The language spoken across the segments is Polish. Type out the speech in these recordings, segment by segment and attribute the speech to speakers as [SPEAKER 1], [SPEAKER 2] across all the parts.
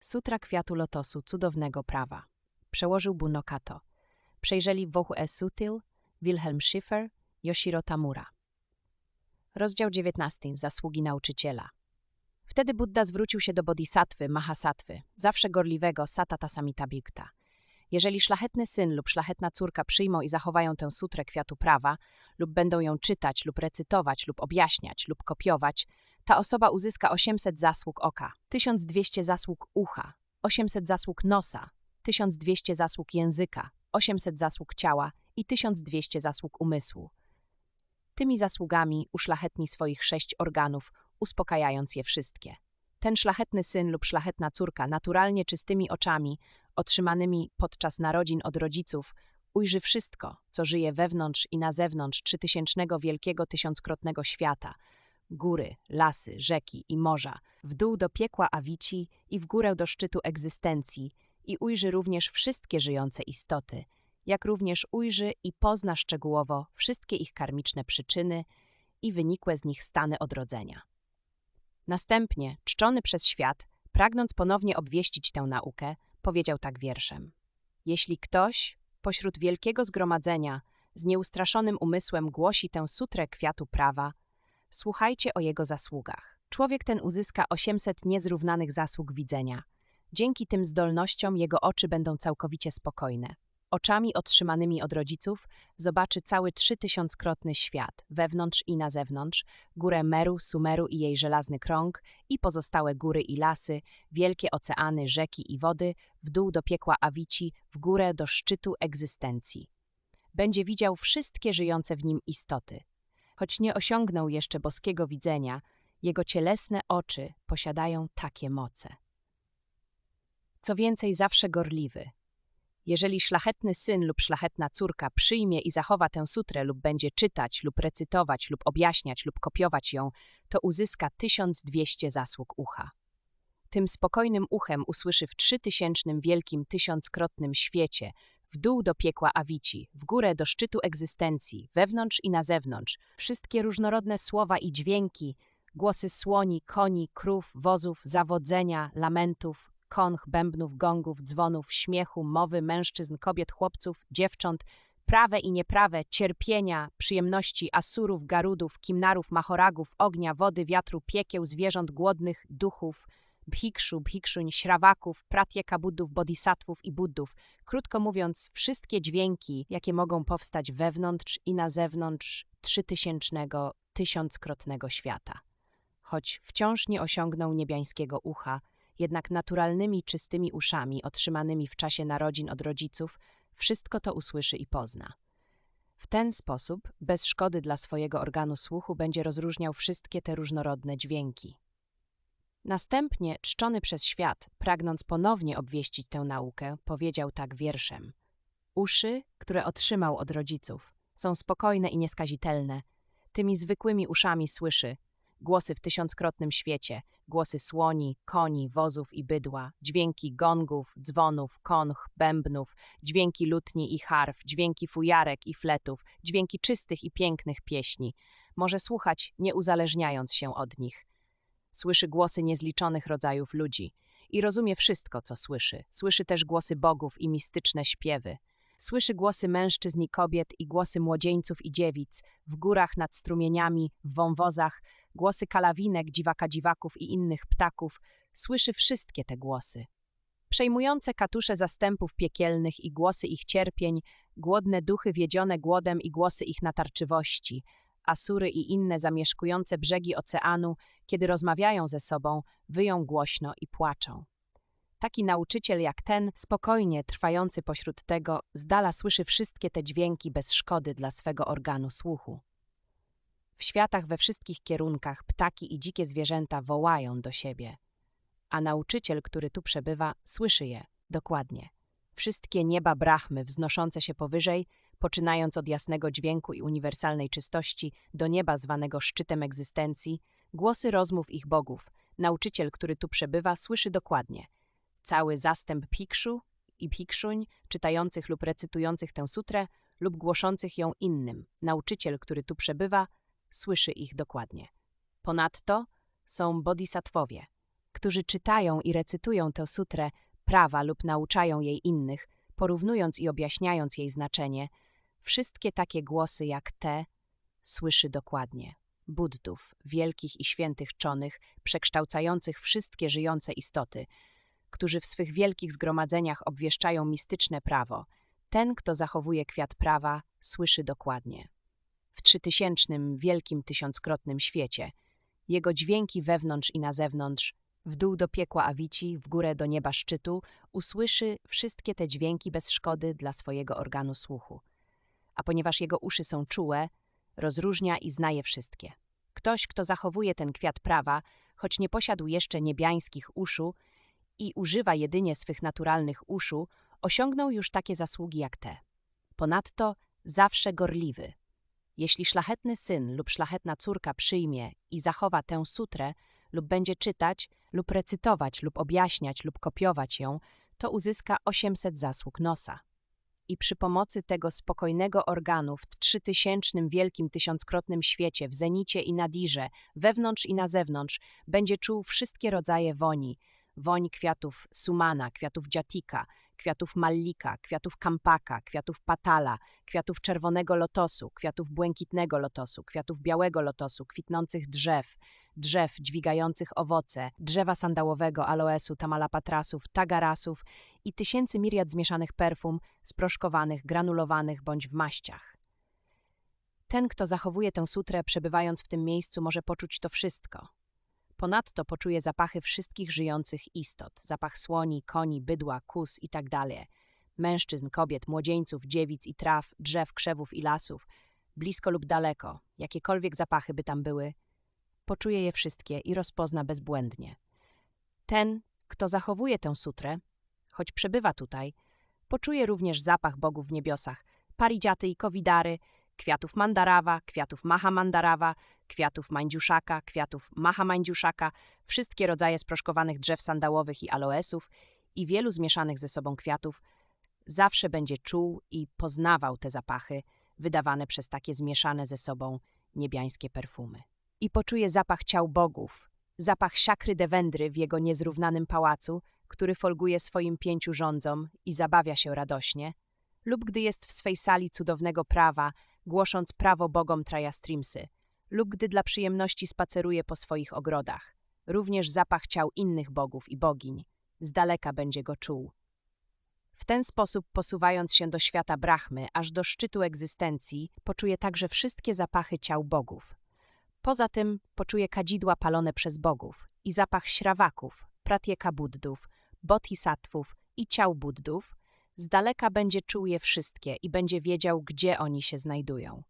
[SPEAKER 1] Sutra kwiatu lotosu cudownego prawa. Przełożył Bunokato. Przejrzeli Wohu E. Sutil, Wilhelm Schiffer, Yoshiro Tamura. Rozdział 19. Zasługi nauczyciela. Wtedy Buddha zwrócił się do bodhisattwy, Mahasatwy, zawsze gorliwego Satata Samitabhikta. Jeżeli szlachetny syn lub szlachetna córka przyjmą i zachowają tę sutrę kwiatu prawa, lub będą ją czytać, lub recytować, lub objaśniać, lub kopiować, ta osoba uzyska 800 zasług oka, 1200 zasług ucha, 800 zasług nosa, 1200 zasług języka, 800 zasług ciała i 1200 zasług umysłu. Tymi zasługami uszlachetni swoich sześć organów, uspokajając je wszystkie. Ten szlachetny syn lub szlachetna córka, naturalnie czystymi oczami, otrzymanymi podczas narodzin od rodziców, ujrzy wszystko, co żyje wewnątrz i na zewnątrz trzytysięcznego wielkiego tysiąckrotnego świata – góry, lasy, rzeki i morza, w dół do piekła awici i w górę do szczytu egzystencji i ujrzy również wszystkie żyjące istoty, jak również ujrzy i pozna szczegółowo wszystkie ich karmiczne przyczyny i wynikłe z nich stany odrodzenia. Następnie, czczony przez świat, pragnąc ponownie obwieścić tę naukę, powiedział tak wierszem. Jeśli ktoś, pośród wielkiego zgromadzenia, z nieustraszonym umysłem głosi tę sutrę kwiatu prawa, Słuchajcie o jego zasługach. Człowiek ten uzyska 800 niezrównanych zasług widzenia. Dzięki tym zdolnościom jego oczy będą całkowicie spokojne. Oczami otrzymanymi od rodziców zobaczy cały trzytysiąckrotny świat, wewnątrz i na zewnątrz, górę Meru, Sumeru i jej żelazny krąg i pozostałe góry i lasy, wielkie oceany, rzeki i wody, w dół do piekła Awici, w górę do szczytu egzystencji. Będzie widział wszystkie żyjące w nim istoty, Choć nie osiągnął jeszcze boskiego widzenia, jego cielesne oczy posiadają takie moce. Co więcej, zawsze gorliwy. Jeżeli szlachetny syn lub szlachetna córka przyjmie i zachowa tę sutrę lub będzie czytać lub recytować lub objaśniać lub kopiować ją, to uzyska 1200 zasług ucha. Tym spokojnym uchem usłyszy w trzytysięcznym wielkim tysiąckrotnym świecie w dół do piekła awici, w górę do szczytu egzystencji, wewnątrz i na zewnątrz, wszystkie różnorodne słowa i dźwięki, głosy słoni, koni, krów, wozów, zawodzenia, lamentów, konch, bębnów, gongów, dzwonów, śmiechu, mowy mężczyzn, kobiet, chłopców, dziewcząt, prawe i nieprawe, cierpienia, przyjemności, asurów, garudów, kimnarów, machoragów, ognia, wody, wiatru, piekieł, zwierząt głodnych, duchów, bhikshu, bhikszuń, śrawaków, pratyeka buddów, bodhisatwów i buddów. Krótko mówiąc, wszystkie dźwięki, jakie mogą powstać wewnątrz i na zewnątrz trzytysięcznego, tysiąckrotnego świata. Choć wciąż nie osiągnął niebiańskiego ucha, jednak naturalnymi, czystymi uszami otrzymanymi w czasie narodzin od rodziców, wszystko to usłyszy i pozna. W ten sposób, bez szkody dla swojego organu słuchu, będzie rozróżniał wszystkie te różnorodne dźwięki. Następnie, czczony przez świat, pragnąc ponownie obwieścić tę naukę, powiedział tak wierszem. Uszy, które otrzymał od rodziców, są spokojne i nieskazitelne. Tymi zwykłymi uszami słyszy głosy w tysiąckrotnym świecie, głosy słoni, koni, wozów i bydła, dźwięki gongów, dzwonów, konch, bębnów, dźwięki lutni i harf, dźwięki fujarek i fletów, dźwięki czystych i pięknych pieśni. Może słuchać, nie uzależniając się od nich. Słyszy głosy niezliczonych rodzajów ludzi i rozumie wszystko, co słyszy. Słyszy też głosy bogów i mistyczne śpiewy. Słyszy głosy mężczyzn i kobiet i głosy młodzieńców i dziewic w górach nad strumieniami, w wąwozach, głosy kalawinek, dziwaka dziwaków i innych ptaków. Słyszy wszystkie te głosy. Przejmujące katusze zastępów piekielnych i głosy ich cierpień, głodne duchy wiedzione głodem i głosy ich natarczywości – Asury i inne zamieszkujące brzegi oceanu, kiedy rozmawiają ze sobą, wyją głośno i płaczą. Taki nauczyciel jak ten, spokojnie trwający pośród tego, z dala słyszy wszystkie te dźwięki bez szkody dla swego organu słuchu. W światach we wszystkich kierunkach ptaki i dzikie zwierzęta wołają do siebie, a nauczyciel, który tu przebywa, słyszy je dokładnie. Wszystkie nieba brahmy wznoszące się powyżej poczynając od jasnego dźwięku i uniwersalnej czystości do nieba zwanego szczytem egzystencji, głosy rozmów ich bogów, nauczyciel, który tu przebywa, słyszy dokładnie. Cały zastęp pikszu i pikszuń, czytających lub recytujących tę sutrę, lub głoszących ją innym, nauczyciel, który tu przebywa, słyszy ich dokładnie. Ponadto są bodhisattwowie, którzy czytają i recytują tę sutrę prawa lub nauczają jej innych, porównując i objaśniając jej znaczenie, wszystkie takie głosy jak te słyszy dokładnie. Buddów, wielkich i świętych czonych, przekształcających wszystkie żyjące istoty, którzy w swych wielkich zgromadzeniach obwieszczają mistyczne prawo. Ten, kto zachowuje kwiat prawa, słyszy dokładnie. W trzytysięcznym, wielkim tysiąckrotnym świecie, jego dźwięki wewnątrz i na zewnątrz, w dół do piekła awici, w górę do nieba szczytu, usłyszy wszystkie te dźwięki bez szkody dla swojego organu słuchu. A ponieważ jego uszy są czułe, rozróżnia i zna je wszystkie. Ktoś, kto zachowuje ten kwiat prawa, choć nie posiadł jeszcze niebiańskich uszu i używa jedynie swych naturalnych uszu, osiągnął już takie zasługi jak te. Ponadto zawsze gorliwy. Jeśli szlachetny syn lub szlachetna córka przyjmie i zachowa tę sutrę, lub będzie czytać, lub recytować, lub objaśniać, lub kopiować ją, to uzyska 800 zasług nosa. I przy pomocy tego spokojnego organu w trzytysięcznym wielkim tysiąckrotnym świecie, w zenicie i nadirze, wewnątrz i na zewnątrz, będzie czuł wszystkie rodzaje woni, woń kwiatów sumana, kwiatów dziatika, kwiatów mallika, kwiatów kampaka, kwiatów patala, kwiatów czerwonego lotosu, kwiatów błękitnego lotosu, kwiatów białego lotosu, kwitnących drzew, drzew dźwigających owoce, drzewa sandałowego, aloesu, tamalapatrasów, tagarasów i tysięcy miriad zmieszanych perfum, sproszkowanych, granulowanych bądź w maściach. Ten, kto zachowuje tę sutrę, przebywając w tym miejscu, może poczuć to wszystko. Ponadto poczuje zapachy wszystkich żyjących istot, zapach słoni, koni, bydła, kus itd., mężczyzn, kobiet, młodzieńców, dziewic i traw, drzew, krzewów i lasów, blisko lub daleko, jakiekolwiek zapachy by tam były, poczuje je wszystkie i rozpozna bezbłędnie. Ten, kto zachowuje tę sutrę, choć przebywa tutaj, poczuje również zapach bogów w niebiosach, paridziaty i kowidary, kwiatów mandarawa, kwiatów maha mandarawa, kwiatów mandziuszaka, kwiatów maha mandziuszaka, wszystkie rodzaje sproszkowanych drzew sandałowych i aloesów i wielu zmieszanych ze sobą kwiatów, zawsze będzie czuł i poznawał te zapachy wydawane przez takie zmieszane ze sobą niebiańskie perfumy. I poczuje zapach ciał bogów, zapach siakry dewendry w jego niezrównanym pałacu, który folguje swoim pięciu rządzom i zabawia się radośnie, lub gdy jest w swej sali cudownego prawa, głosząc prawo bogom Trajastrimsy, lub gdy dla przyjemności spaceruje po swoich ogrodach. Również zapach ciał innych bogów i bogiń. Z daleka będzie go czuł. W ten sposób, posuwając się do świata Brahmy, aż do szczytu egzystencji, poczuje także wszystkie zapachy ciał bogów. Poza tym poczuje kadzidła palone przez bogów i zapach śrawaków, pratieka buddów, bodhisatwów i ciał buddów, z daleka będzie czuł je wszystkie i będzie wiedział, gdzie oni się znajdują.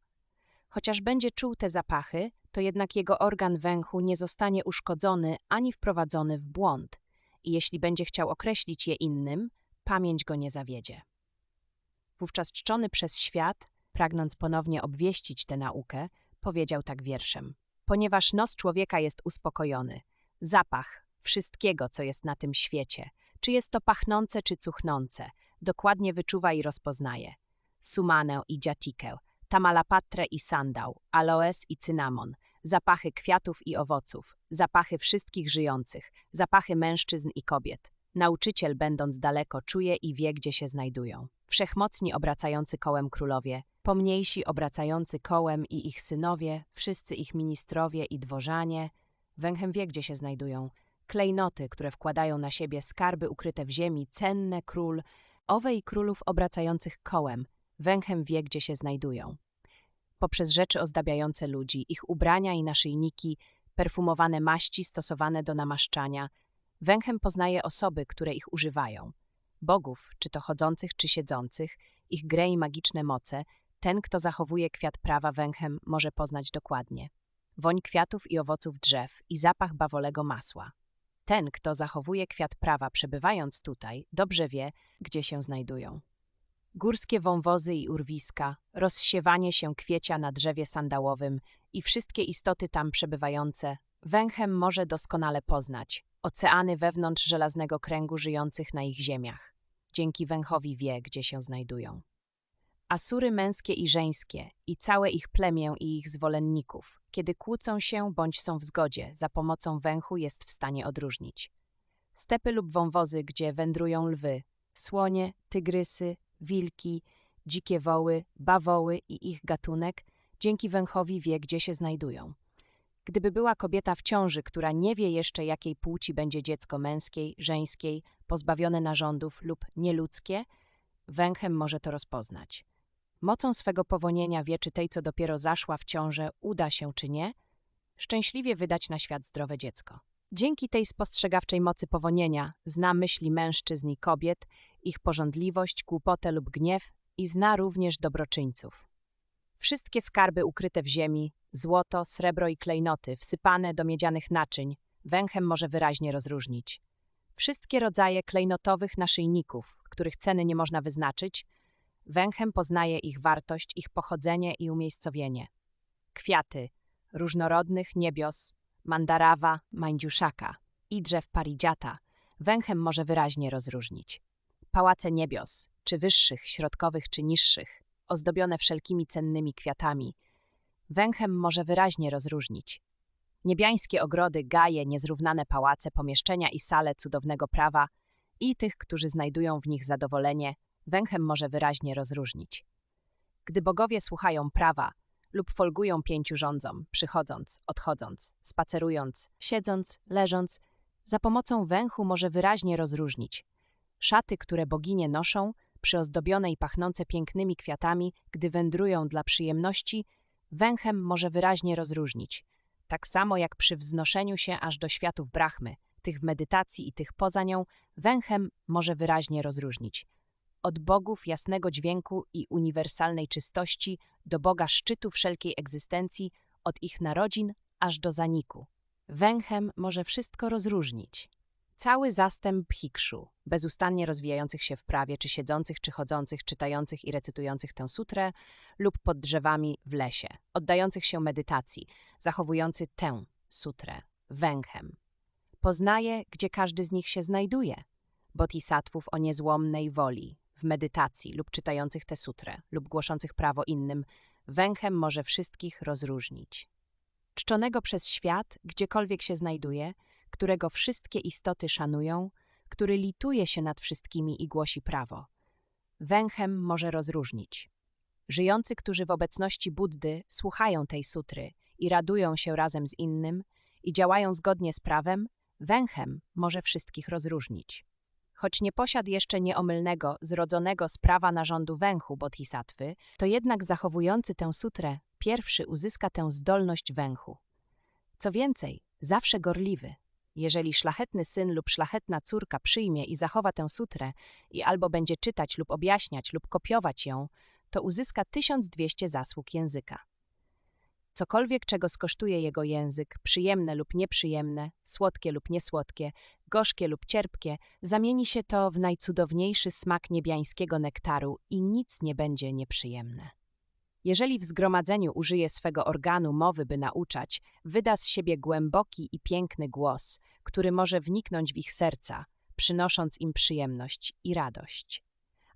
[SPEAKER 1] Chociaż będzie czuł te zapachy, to jednak jego organ węchu nie zostanie uszkodzony ani wprowadzony w błąd i jeśli będzie chciał określić je innym, pamięć go nie zawiedzie. Wówczas czczony przez świat, pragnąc ponownie obwieścić tę naukę, powiedział tak wierszem. Ponieważ nos człowieka jest uspokojony, zapach wszystkiego, co jest na tym świecie, czy jest to pachnące czy cuchnące, dokładnie wyczuwa i rozpoznaje. Sumanę i dziatikę, tamalapatrę i sandał, aloes i cynamon, zapachy kwiatów i owoców, zapachy wszystkich żyjących, zapachy mężczyzn i kobiet. Nauczyciel, będąc daleko, czuje i wie, gdzie się znajdują. Wszechmocni obracający kołem królowie, pomniejsi obracający kołem i ich synowie, wszyscy ich ministrowie i dworzanie, węchem wie, gdzie się znajdują. Klejnoty, które wkładają na siebie skarby ukryte w ziemi, cenne król, owe i królów obracających kołem, węchem wie, gdzie się znajdują. Poprzez rzeczy ozdabiające ludzi, ich ubrania i naszyjniki, perfumowane maści stosowane do namaszczania, węchem poznaje osoby, które ich używają. Bogów, czy to chodzących, czy siedzących, ich grę i magiczne moce, ten, kto zachowuje kwiat prawa węchem, może poznać dokładnie. Woń kwiatów i owoców drzew i zapach bawolego masła. Ten, kto zachowuje kwiat prawa przebywając tutaj, dobrze wie, gdzie się znajdują. Górskie wąwozy i urwiska, rozsiewanie się kwiecia na drzewie sandałowym i wszystkie istoty tam przebywające, węchem może doskonale poznać, oceany wewnątrz żelaznego kręgu żyjących na ich ziemiach. Dzięki węchowi wie, gdzie się znajdują. Asury męskie i żeńskie i całe ich plemię i ich zwolenników, kiedy kłócą się bądź są w zgodzie, za pomocą węchu jest w stanie odróżnić. Stepy lub wąwozy, gdzie wędrują lwy, słonie, tygrysy, wilki, dzikie woły, bawoły i ich gatunek, dzięki węchowi wie, gdzie się znajdują. Gdyby była kobieta w ciąży, która nie wie jeszcze, jakiej płci będzie dziecko męskiej, żeńskiej, pozbawione narządów lub nieludzkie, węchem może to rozpoznać. Mocą swego powonienia wie, czy tej, co dopiero zaszła w ciążę, uda się czy nie, szczęśliwie wydać na świat zdrowe dziecko. Dzięki tej spostrzegawczej mocy powonienia zna myśli mężczyzn i kobiet, ich porządliwość, głupotę lub gniew i zna również dobroczyńców. Wszystkie skarby ukryte w ziemi, złoto, srebro i klejnoty, wsypane do miedzianych naczyń, węchem może wyraźnie rozróżnić. Wszystkie rodzaje klejnotowych naszyjników, których ceny nie można wyznaczyć, węchem poznaje ich wartość, ich pochodzenie i umiejscowienie. Kwiaty, różnorodnych niebios, mandarawa, mandziuszaka i drzew paridziata, węchem może wyraźnie rozróżnić. Pałace niebios, czy wyższych, środkowych czy niższych, ozdobione wszelkimi cennymi kwiatami, węchem może wyraźnie rozróżnić. Niebiańskie ogrody, gaje, niezrównane pałace, pomieszczenia i sale cudownego prawa i tych, którzy znajdują w nich zadowolenie, węchem może wyraźnie rozróżnić. Gdy bogowie słuchają prawa lub folgują pięciu rządzom, przychodząc, odchodząc, spacerując, siedząc, leżąc, za pomocą węchu może wyraźnie rozróżnić. Szaty, które boginie noszą, przyozdobione i pachnące pięknymi kwiatami, gdy wędrują dla przyjemności, węchem może wyraźnie rozróżnić. Tak samo jak przy wznoszeniu się aż do światów Brahmy, tych w medytacji i tych poza nią, węchem może wyraźnie rozróżnić. Od bogów jasnego dźwięku i uniwersalnej czystości do Boga szczytu wszelkiej egzystencji, od ich narodzin aż do zaniku. Węchem może wszystko rozróżnić. Cały zastęp bhikszu, bezustannie rozwijających się w prawie, czy siedzących, czy chodzących, czytających i recytujących tę sutrę, lub pod drzewami w lesie, oddających się medytacji, zachowujący tę sutrę węchem. Poznaje, gdzie każdy z nich się znajduje. Bodhisatwów o niezłomnej woli, w medytacji lub czytających tę sutrę, lub głoszących prawo innym, węchem może wszystkich rozróżnić. Czczonego przez świat, gdziekolwiek się znajduje, którego wszystkie istoty szanują, który lituje się nad wszystkimi i głosi prawo. Węchem może rozróżnić. Żyjący, którzy w obecności Buddy słuchają tej sutry i radują się razem z innym i działają zgodnie z prawem, węchem może wszystkich rozróżnić. Choć nie posiadł jeszcze nieomylnego, zrodzonego z prawa narządu węchu bodhisattwy, to jednak zachowujący tę sutrę pierwszy uzyska tę zdolność węchu. Co więcej, zawsze gorliwy, jeżeli szlachetny syn lub szlachetna córka przyjmie i zachowa tę sutrę i albo będzie czytać lub objaśniać lub kopiować ją, to uzyska 1200 zasług języka. Cokolwiek, czego skosztuje jego język, przyjemne lub nieprzyjemne, słodkie lub niesłodkie, gorzkie lub cierpkie, zamieni się to w najcudowniejszy smak niebiańskiego nektaru i nic nie będzie nieprzyjemne. Jeżeli w zgromadzeniu użyje swego organu mowy, by nauczać, wyda z siebie głęboki i piękny głos, który może wniknąć w ich serca, przynosząc im przyjemność i radość.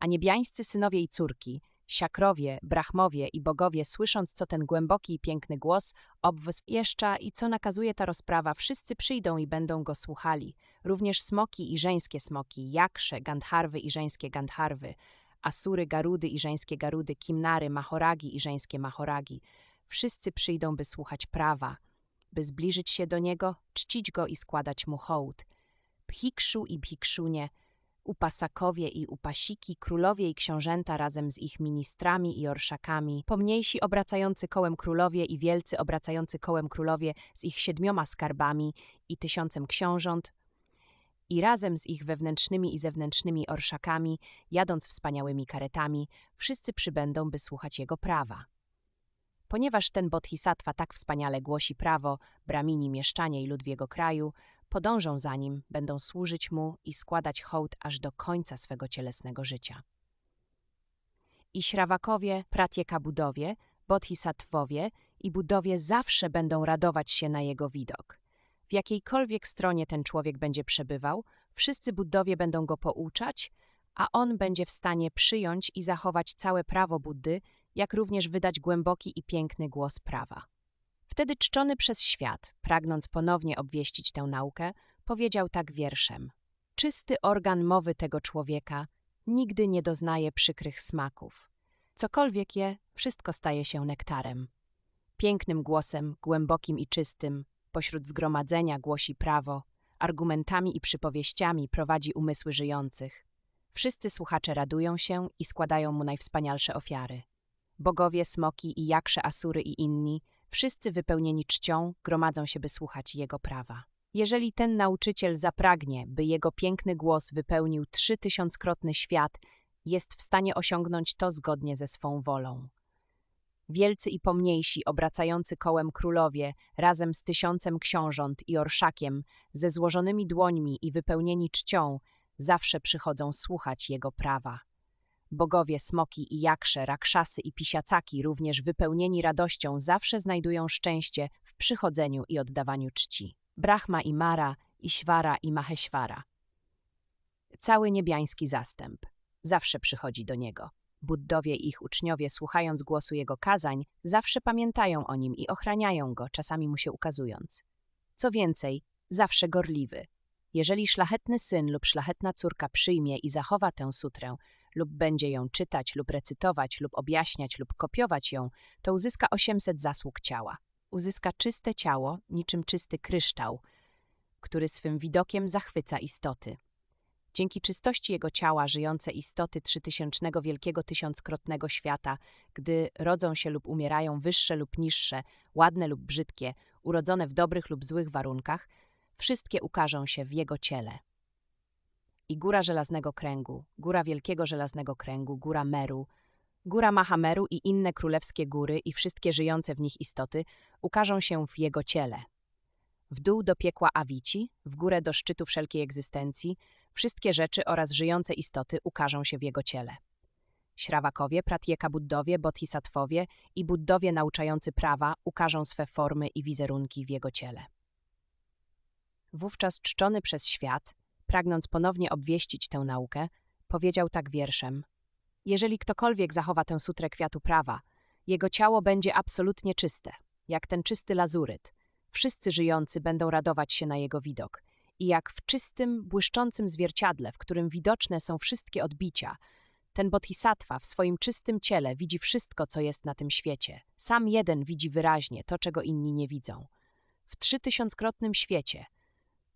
[SPEAKER 1] A niebiańscy synowie i córki, siakrowie, brahmowie i bogowie, słysząc, co ten głęboki i piękny głos obweszcza i co nakazuje ta rozprawa, wszyscy przyjdą i będą go słuchali, również smoki i żeńskie smoki, jaksze, gandharwy i żeńskie gandharwy, Asury, Garudy i żeńskie Garudy, Kimnary, Mahoragi i żeńskie Mahoragi. Wszyscy przyjdą, by słuchać prawa, by zbliżyć się do niego, czcić go i składać mu hołd. Phikszu i Bhikszunie, upasakowie i upasiki, królowie i książęta razem z ich ministrami i orszakami, pomniejsi obracający kołem królowie i wielcy obracający kołem królowie z ich siedmioma skarbami i tysiącem książąt, i razem z ich wewnętrznymi i zewnętrznymi orszakami, jadąc wspaniałymi karetami, wszyscy przybędą, by słuchać jego prawa. Ponieważ ten bodhisattva tak wspaniale głosi prawo, bramini, mieszczanie i lud w jego kraju, podążą za nim, będą służyć mu i składać hołd aż do końca swego cielesnego życia. I śrawakowie, pratieka budowie, bodhisattwowie i budowie zawsze będą radować się na jego widok – w jakiejkolwiek stronie ten człowiek będzie przebywał, wszyscy Buddowie będą go pouczać, a on będzie w stanie przyjąć i zachować całe prawo Buddy, jak również wydać głęboki i piękny głos prawa. Wtedy czczony przez świat, pragnąc ponownie obwieścić tę naukę, powiedział tak wierszem. Czysty organ mowy tego człowieka nigdy nie doznaje przykrych smaków. Cokolwiek je, wszystko staje się nektarem. Pięknym głosem, głębokim i czystym, pośród zgromadzenia głosi prawo, argumentami i przypowieściami prowadzi umysły żyjących. Wszyscy słuchacze radują się i składają mu najwspanialsze ofiary. Bogowie, smoki i jaksze Asury i inni, wszyscy wypełnieni czcią, gromadzą się, by słuchać jego prawa. Jeżeli ten nauczyciel zapragnie, by jego piękny głos wypełnił trzy tysiąckrotny świat, jest w stanie osiągnąć to zgodnie ze swą wolą. Wielcy i pomniejsi, obracający kołem królowie, razem z tysiącem książąt i orszakiem, ze złożonymi dłońmi i wypełnieni czcią, zawsze przychodzą słuchać jego prawa. Bogowie, smoki i jaksze, rakszasy i pisiacaki, również wypełnieni radością, zawsze znajdują szczęście w przychodzeniu i oddawaniu czci. Brahma i Mara, Ishvara i Maheshwara. Cały niebiański zastęp zawsze przychodzi do niego. Buddowie i ich uczniowie, słuchając głosu jego kazań, zawsze pamiętają o nim i ochraniają go, czasami mu się ukazując. Co więcej, zawsze gorliwy. Jeżeli szlachetny syn lub szlachetna córka przyjmie i zachowa tę sutrę, lub będzie ją czytać, lub recytować, lub objaśniać, lub kopiować ją, to uzyska 800 zasług ciała. Uzyska czyste ciało, niczym czysty kryształ, który swym widokiem zachwyca istoty. Dzięki czystości jego ciała żyjące istoty trzytysięcznego wielkiego tysiąckrotnego świata, gdy rodzą się lub umierają wyższe lub niższe, ładne lub brzydkie, urodzone w dobrych lub złych warunkach, wszystkie ukażą się w jego ciele. I góra żelaznego kręgu, góra wielkiego żelaznego kręgu, góra Meru, góra Mahameru i inne królewskie góry i wszystkie żyjące w nich istoty ukażą się w jego ciele. W dół do piekła Awici, w górę do szczytu wszelkiej egzystencji, wszystkie rzeczy oraz żyjące istoty ukażą się w jego ciele. Śrawakowie, Pratyeka Buddowie, Bodhisattwowie i Buddowie nauczający prawa ukażą swe formy i wizerunki w jego ciele. Wówczas czczony przez świat, pragnąc ponownie obwieścić tę naukę, powiedział tak wierszem: Jeżeli ktokolwiek zachowa tę sutrę kwiatu prawa, jego ciało będzie absolutnie czyste, jak ten czysty lazuryt. Wszyscy żyjący będą radować się na jego widok i jak w czystym, błyszczącym zwierciadle, w którym widoczne są wszystkie odbicia, ten bodhisattva w swoim czystym ciele widzi wszystko, co jest na tym świecie. Sam jeden widzi wyraźnie to, czego inni nie widzą. W trzytysiąckrotnym świecie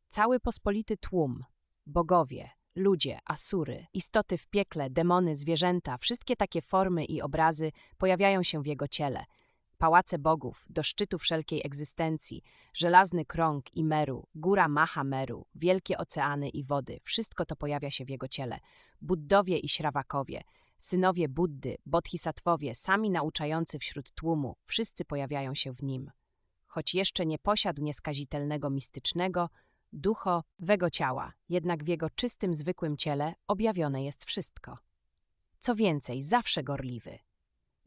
[SPEAKER 1] cały pospolity tłum, bogowie, ludzie, asury, istoty w piekle, demony, zwierzęta, wszystkie takie formy i obrazy pojawiają się w jego ciele – pałace bogów, do szczytu wszelkiej egzystencji, żelazny krąg i Meru, góra Mahameru, wielkie oceany i wody, wszystko to pojawia się w jego ciele. Buddowie i Śrawakowie, synowie Buddy, bodhisattwowie, sami nauczający wśród tłumu, wszyscy pojawiają się w nim. Choć jeszcze nie posiadł nieskazitelnego mistycznego, duchowego ciała, jednak w jego czystym, zwykłym ciele objawione jest wszystko. Co więcej, zawsze gorliwy,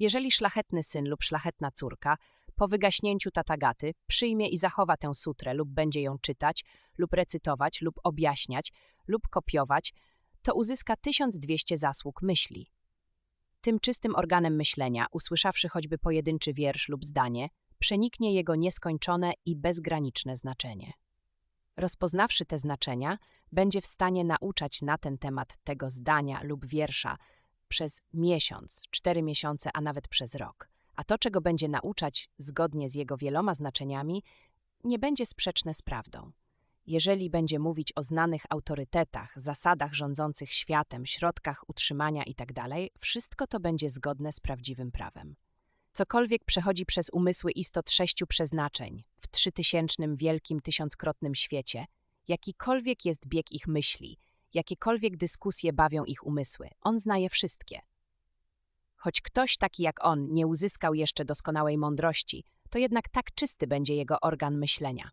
[SPEAKER 1] jeżeli szlachetny syn lub szlachetna córka po wygaśnięciu tatagaty przyjmie i zachowa tę sutrę lub będzie ją czytać, lub recytować, lub objaśniać, lub kopiować, to uzyska 1200 zasług myśli. Tym czystym organem myślenia, usłyszawszy choćby pojedynczy wiersz lub zdanie, przeniknie jego nieskończone i bezgraniczne znaczenie. Rozpoznawszy te znaczenia, będzie w stanie nauczać na ten temat tego zdania lub wiersza przez miesiąc, cztery miesiące, a nawet przez rok. A to, czego będzie nauczać zgodnie z jego wieloma znaczeniami, nie będzie sprzeczne z prawdą. Jeżeli będzie mówić o znanych autorytetach, zasadach rządzących światem, środkach utrzymania itd., tak wszystko to będzie zgodne z prawdziwym prawem. Cokolwiek przechodzi przez umysły istot sześciu przeznaczeń w trzytysięcznym wielkim tysiąckrotnym świecie, jakikolwiek jest bieg ich myśli, jakiekolwiek dyskusje bawią ich umysły. On zna je wszystkie. Choć ktoś taki jak on nie uzyskał jeszcze doskonałej mądrości, to jednak tak czysty będzie jego organ myślenia.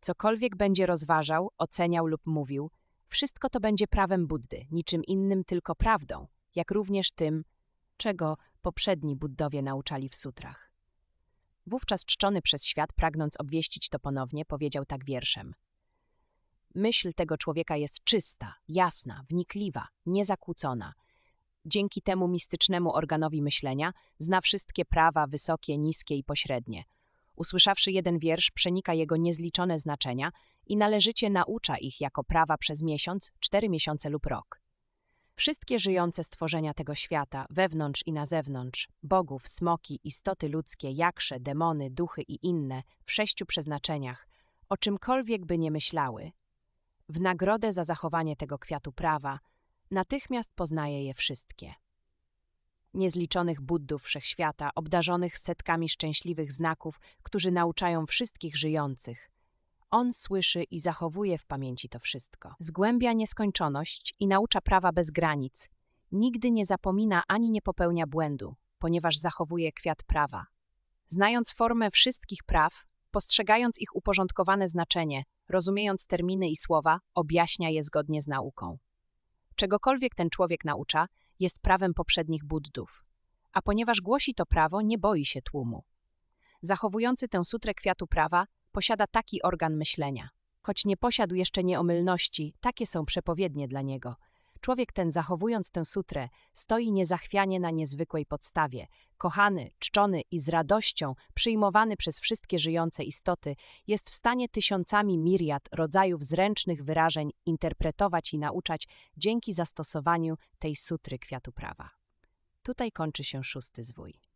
[SPEAKER 1] Cokolwiek będzie rozważał, oceniał lub mówił, wszystko to będzie prawem Buddy, niczym innym tylko prawdą, jak również tym, czego poprzedni Buddowie nauczali w sutrach. Wówczas czczony przez świat, pragnąc obwieścić to ponownie, powiedział tak wierszem – Myśl tego człowieka jest czysta, jasna, wnikliwa, niezakłócona. Dzięki temu mistycznemu organowi myślenia zna wszystkie prawa wysokie, niskie i pośrednie. Usłyszawszy jeden wiersz, przenika jego niezliczone znaczenia i należycie naucza ich jako prawa przez miesiąc, cztery miesiące lub rok. Wszystkie żyjące stworzenia tego świata, wewnątrz i na zewnątrz, bogów, smoki, istoty ludzkie, jakrze, demony, duchy i inne, w sześciu przeznaczeniach, o czymkolwiek by nie myślały, w nagrodę za zachowanie tego kwiatu prawa, natychmiast poznaje je wszystkie. Niezliczonych buddów wszechświata, obdarzonych setkami szczęśliwych znaków, którzy nauczają wszystkich żyjących. On słyszy i zachowuje w pamięci to wszystko. Zgłębia nieskończoność i naucza prawa bez granic. Nigdy nie zapomina ani nie popełnia błędu, ponieważ zachowuje kwiat prawa. Znając formę wszystkich praw, postrzegając ich uporządkowane znaczenie, rozumiejąc terminy i słowa, objaśnia je zgodnie z nauką. Czegokolwiek ten człowiek naucza, jest prawem poprzednich buddów. A ponieważ głosi to prawo, nie boi się tłumu. Zachowujący tę sutrę kwiatu prawa posiada taki organ myślenia. Choć nie posiadł jeszcze nieomylności, takie są przepowiednie dla niego. Człowiek ten, zachowując tę sutrę, stoi niezachwianie na niezwykłej podstawie, kochany, czczony i z radością przyjmowany przez wszystkie żyjące istoty, jest w stanie tysiącami miriad rodzajów zręcznych wyrażeń interpretować i nauczać dzięki zastosowaniu tej sutry kwiatu prawa. Tutaj kończy się szósty zwój.